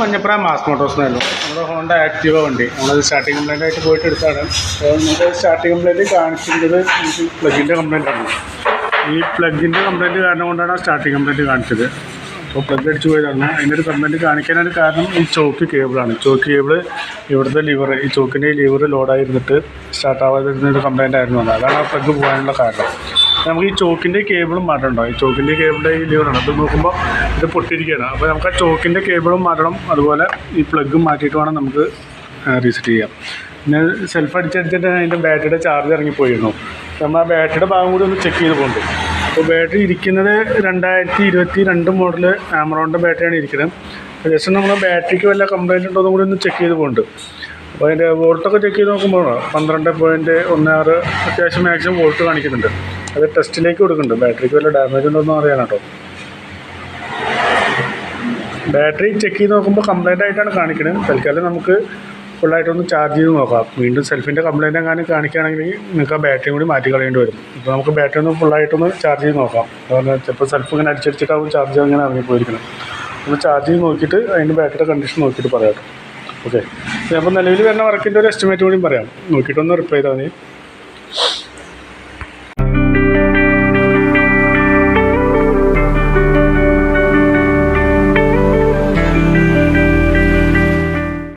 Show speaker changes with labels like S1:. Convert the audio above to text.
S1: Manjappura mass Motors എന്നായിരുന്നു നമ്മുടെ Honda Activa വണ്ടി. നമ്മളത് സ്റ്റാർട്ടിംഗ് കംപ്ലൈന്റ് ആയിട്ട് പോയിട്ട് എടുത്താണ് അപ്പോൾ നമുക്ക് സ്റ്റാർട്ടിങ് കംപ്ലൈന്റ് കാണിച്ചിരുന്നത് പ്ലഗിന്റെ കംപ്ലൈന്റ് ആണ്. ഈ പ്ലഗിന്റെ കംപ്ലൈന്റ് കാരണം കൊണ്ടാണ് സ്റ്റാർട്ടിങ് കംപ്ലൈന്റ് കാണിച്ചത്. അപ്പോൾ പ്ലഗ് അടിച്ച് പോയതാണ്. അതിന്റെ ഒരു കംപ്ലൈന്റ് കാണിക്കാനൊരു കാരണം ഈ ചോക്ക് കേബിളാണ് ചോക്ക് കേബിൾ ഇവിടുത്തെ ലിവർ ഈ ചോക്കിന്റെ ലിവർ ലോഡായിരുന്നിട്ട് സ്റ്റാർട്ട് ആവാതിരുന്ന ഒരു കംപ്ലൈന്റ് ആയിരുന്നു അത്. അതാണ് ആ പ്ലഗ് പോകാനുള്ള കാരണം. നമുക്ക് ഈ ചോക്കിന്റെ കേബിളും മാറ്റണ്ടോ ഈ ചോക്കിന്റെ കേബിളിന്റെ ഈ ലിവറാണ് അത് നോക്കുമ്പോൾ ഇത് പൊട്ടിയിരിക്കുകയാണ്. അപ്പോൾ നമുക്ക് ആ ചോക്കിന്റെ കേബിളും മാറ്റണം. അതുപോലെ ഈ പ്ലഗും മാറ്റിയിട്ട് വേണം നമുക്ക് റീസെറ്റ് ചെയ്യാം. പിന്നെ സെൽഫ് അടിച്ചടിച്ചിട്ട് അതിന്റെ ബാറ്ററിയുടെ ചാർജ് ഇറങ്ങിപ്പോയിരുന്നു. നമ്മൾ ആ ബാറ്ററിയുടെ ഭാഗം കൂടി ഒന്ന് ചെക്ക് ചെയ്ത് പോകുന്നുണ്ട് അപ്പോൾ ബാറ്ററി ഇരിക്കുന്നത് രണ്ടായിരത്തി ഇരുപത്തി രണ്ട് മോഡൽ ആമറോണിന്റെ ബാറ്ററിയാണ് ഇരിക്കുന്നത്. ജസ്റ്റ് നമ്മൾ ബാറ്ററിക്ക് വല്ല കംപ്ലൈന്റ് ഉണ്ടോ കൂടി ഒന്ന് ചെക്ക് ചെയ്ത് പോകുന്നുണ്ട് അപ്പോൾ അതിന്റെ വോൾട്ടൊക്കെ ചെക്ക് ചെയ്ത് നോക്കുമ്പോൾ പന്ത്രണ്ട് പോയിന്റ് ഒന്ന് ആറ് അത്യാവശ്യം മാക്സിമം വോൾട്ട് കാണിക്കുന്നുണ്ട്. അത് ടെസ്റ്റിലേക്ക് കൊടുക്കുന്നുണ്ട്. ബാറ്ററിക്ക് വല്ല ഡാമേജ് ഉണ്ടോ എന്ന് അറിയാൻ കേട്ടോ. ബാറ്ററി ചെക്ക് ചെയ്ത് നോക്കുമ്പോൾ കംപ്ലൈന്റ് ആയിട്ടാണ് കാണിക്കുന്നത്. തൽക്കാലം നമുക്ക് ഫുള്ളായിട്ടൊന്ന് ചാർജ് ചെയ്ത് നോക്കാം വീണ്ടും സെൽഫിന്റെ കംപ്ലൈന്റ് എങ്ങാനും കാണിക്കുകയാണെങ്കിൽ നിങ്ങൾക്ക് ആ ബാറ്ററി കൂടി മാറ്റി കളയേണ്ടി വരും. ഇപ്പോൾ നമുക്ക് ബാറ്ററി ഒന്ന് ഫുള്ളായിട്ടൊന്ന് ചാർജ് ചെയ്ത് നോക്കാം. അതുപോലെ ചിലപ്പോൾ സെൽഫ് ഇങ്ങനെ അടിച്ചടിച്ചിട്ടാവും ചാർജ് അങ്ങനെ ഇറങ്ങിപ്പോയിരിക്കണം ഒന്ന് ചാർജ് ചെയ്ത് നോക്കിയിട്ട് അതിന്റെ ബാറ്ററിയുടെ കണ്ടീഷൻ നോക്കിയിട്ട് പറയാം ഓക്കെ അപ്പോൾ നിലവിൽ വരുന്ന വർക്കിന്റെ ഒരു എസ്റ്റിമേറ്റ് കൂടി പറയാം. നോക്കിയിട്ടൊന്ന് റിപ്ലൈ ചെയ്താൽ മതി.